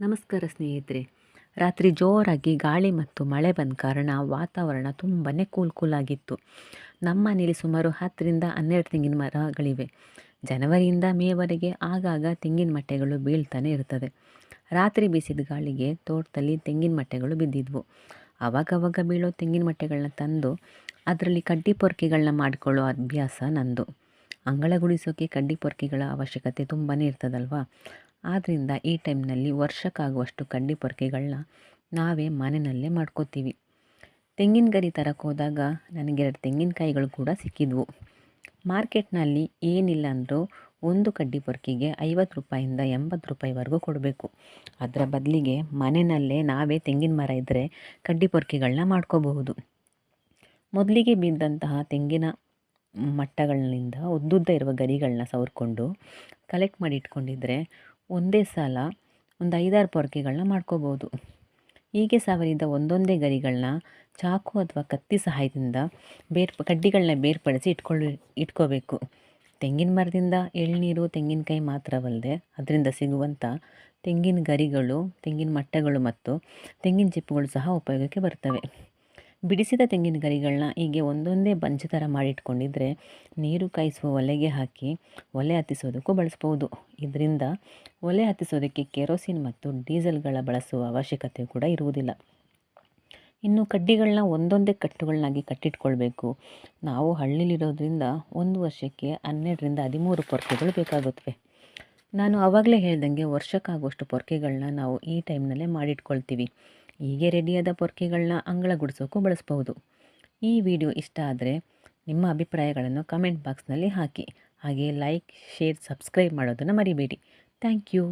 ನಮಸ್ಕಾರ ಸ್ನೇಹಿತರೆ. ರಾತ್ರಿ ಜೋರಾಗಿ ಗಾಳಿ ಮತ್ತು ಮಳೆ ಬಂದ ಕಾರಣ ವಾತಾವರಣ ತುಂಬಾ ಕೂಲ್ ಕೂಲಾಗಿತ್ತು ನಮ್ಮ ಮನೇಲಿ ಸುಮಾರು ಹತ್ತರಿಂದ ಹನ್ನೆರಡು ತೆಂಗಿನ ಮರಗಳಿವೆ. ಜನವರಿಯಿಂದ ಮೇವರೆಗೆ ಆಗಾಗ ತೆಂಗಿನ ಮಟ್ಟೆಗಳು ಬೀಳ್ತಾನೆ ಇರ್ತದೆ ರಾತ್ರಿ ಬೀಸಿದ ಗಾಳಿಗೆ ತೋಟದಲ್ಲಿ ತೆಂಗಿನ ಮಟ್ಟೆಗಳು ಬಿದ್ದಿದ್ವು. ಅವಾಗವಾಗ ಬೀಳೋ ತೆಂಗಿನ ಮಟ್ಟೆಗಳನ್ನ ತಂದು ಅದರಲ್ಲಿ ಕಡ್ಡಿ ಪೊರ್ಕೆಗಳನ್ನ ಮಾಡಿಕೊಳ್ಳೋ ಅಭ್ಯಾಸ ನಂದು. ಅಂಗಳ ಗುಡಿಸೋಕೆ ಕಡ್ಡಿ ಪೊರ್ಕೆಗಳ ಅವಶ್ಯಕತೆ ತುಂಬಾ ಇರ್ತದಲ್ವ? ಆದ್ದರಿಂದ ಈ ಟೈಮ್ನಲ್ಲಿ ವರ್ಷಕ್ಕಾಗುವಷ್ಟು ಕಡ್ಡಿ ಪೊರಕೆಗಳನ್ನ ನಾವೇ ಮನೆಯಲ್ಲೇ ಮಾಡ್ಕೋತೀವಿ. ತೆಂಗಿನ ಗರಿ ತರಕ್ಕೆ ಹೋದಾಗ ನನಗೆ ಎರಡು ತೆಂಗಿನಕಾಯಿಗಳು ಕೂಡ ಸಿಕ್ಕಿದ್ವು. ಮಾರ್ಕೆಟ್ನಲ್ಲಿ ಏನಿಲ್ಲ ಅಂದರೂ ಒಂದು ಕಡ್ಡಿ ಪೊರ್ಕಿಗೆ ಐವತ್ತು ರೂಪಾಯಿಂದ ಎಂಬತ್ತು ರೂಪಾಯಿವರೆಗೂ ಕೊಡಬೇಕು. ಅದರ ಬದಲಿಗೆ ಮನೆಯಲ್ಲೇ ನಾವೇ ತೆಂಗಿನ ಮರ ಇದ್ದರೆ ಕಡ್ಡಿ ಪೊರ್ಕೆಗಳನ್ನ ಮಾಡ್ಕೋಬಹುದು. ಮೊದಲಿಗೆ ಬಿದ್ದಂತಹ ತೆಂಗಿನ ಮಟ್ಟಗಳಿಂದ ಉದ್ದುದ್ದ ಇರುವ ಗರಿಗಳನ್ನ ಸವರ್ಕೊಂಡು ಕಲೆಕ್ಟ್ ಮಾಡಿ ಇಟ್ಕೊಂಡಿದ್ರೆ ಒಂದೇ ಸಲ ಒಂದು ಐದಾರು ಪೊರಕೆಗಳನ್ನ ಮಾಡ್ಕೋಬೋದು. ಹೀಗೆ ಸವರಿದ ಒಂದೊಂದೇ ಗರಿಗಳನ್ನ ಚಾಕು ಅಥವಾ ಕತ್ತಿ ಸಹಾಯದಿಂದ ಬೇರ್ ಕಡ್ಡಿಗಳನ್ನ ಬೇರ್ಪಡಿಸಿ ಇಟ್ಕೊಳ್ಳಿ ಇಟ್ಕೋಬೇಕು. ತೆಂಗಿನ ಮರದಿಂದ ಎಳ್ನೀರು ತೆಂಗಿನಕಾಯಿ ಮಾತ್ರವಲ್ಲದೆ ಅದರಿಂದ ಸಿಗುವಂಥ ತೆಂಗಿನ ಗರಿಗಳು, ತೆಂಗಿನ ಮಟ್ಟಗಳು ಮತ್ತು ತೆಂಗಿನ ಚಿಪ್ಪುಗಳು ಸಹ ಉಪಯೋಗಕ್ಕೆ ಬರ್ತವೆ. ಬಿಡಿಸಿದ ತೆಂಗಿನ ಗರಿಗಳನ್ನ ಹೀಗೆ ಒಂದೊಂದೇ ಬಂಚು ಥರ ಮಾಡಿಟ್ಕೊಂಡಿದ್ರೆ ನೀರು ಕಾಯಿಸುವ ಒಲೆಗೆ ಹಾಕಿ ಒಲೆ ಹತ್ತಿಸೋದಕ್ಕೂ ಬಳಸ್ಬೋದು. ಇದರಿಂದ ಒಲೆ ಹತ್ತಿಸೋದಕ್ಕೆ ಕೆರೋಸಿನ್ ಮತ್ತು ಡೀಸೆಲ್ಗಳ ಬಳಸುವ ಅವಶ್ಯಕತೆ ಕೂಡ ಇರುವುದಿಲ್ಲ. ಇನ್ನು ಕಡ್ಡಿಗಳನ್ನ ಒಂದೊಂದೇ ಕಟ್ಟುಗಳನ್ನಾಗಿ ಕಟ್ಟಿಟ್ಕೊಳ್ಬೇಕು. ನಾವು ಹಳ್ಳಿಲಿರೋದ್ರಿಂದ ಒಂದು ವರ್ಷಕ್ಕೆ ಹನ್ನೆರಡರಿಂದ ಹದಿಮೂರು ಪೊರ್ಕೆಗಳು ಬೇಕಾಗುತ್ತವೆ. ನಾನು ಆವಾಗಲೇ ಹೇಳ್ದಂಗೆ ವರ್ಷಕ್ಕಾಗುವಷ್ಟು ಪೊರ್ಕೆಗಳನ್ನ ನಾವು ಈ ಟೈಮ್ನಲ್ಲೇ ಮಾಡಿಟ್ಕೊಳ್ತೀವಿ. ಹೀಗೆ ರೆಡಿಯಾದ ಪೊರ್ಕೆಗಳನ್ನ ಅಂಗಳ ಗುಡಿಸೋಕ್ಕೂ ಬಳಸ್ಬೋದು ಈ ವಿಡಿಯೋ ಇಷ್ಟ ಆದರೆ ನಿಮ್ಮ ಅಭಿಪ್ರಾಯಗಳನ್ನು ಕಮೆಂಟ್ ಬಾಕ್ಸ್ನಲ್ಲಿ ಹಾಕಿ. ಹಾಗೆ ಲೈಕ್ ಶೇರ್ ಸಬ್ಸ್ಕ್ರೈಬ್ ಮಾಡೋದನ್ನು ಮರಿಬೇಡಿ. Thank you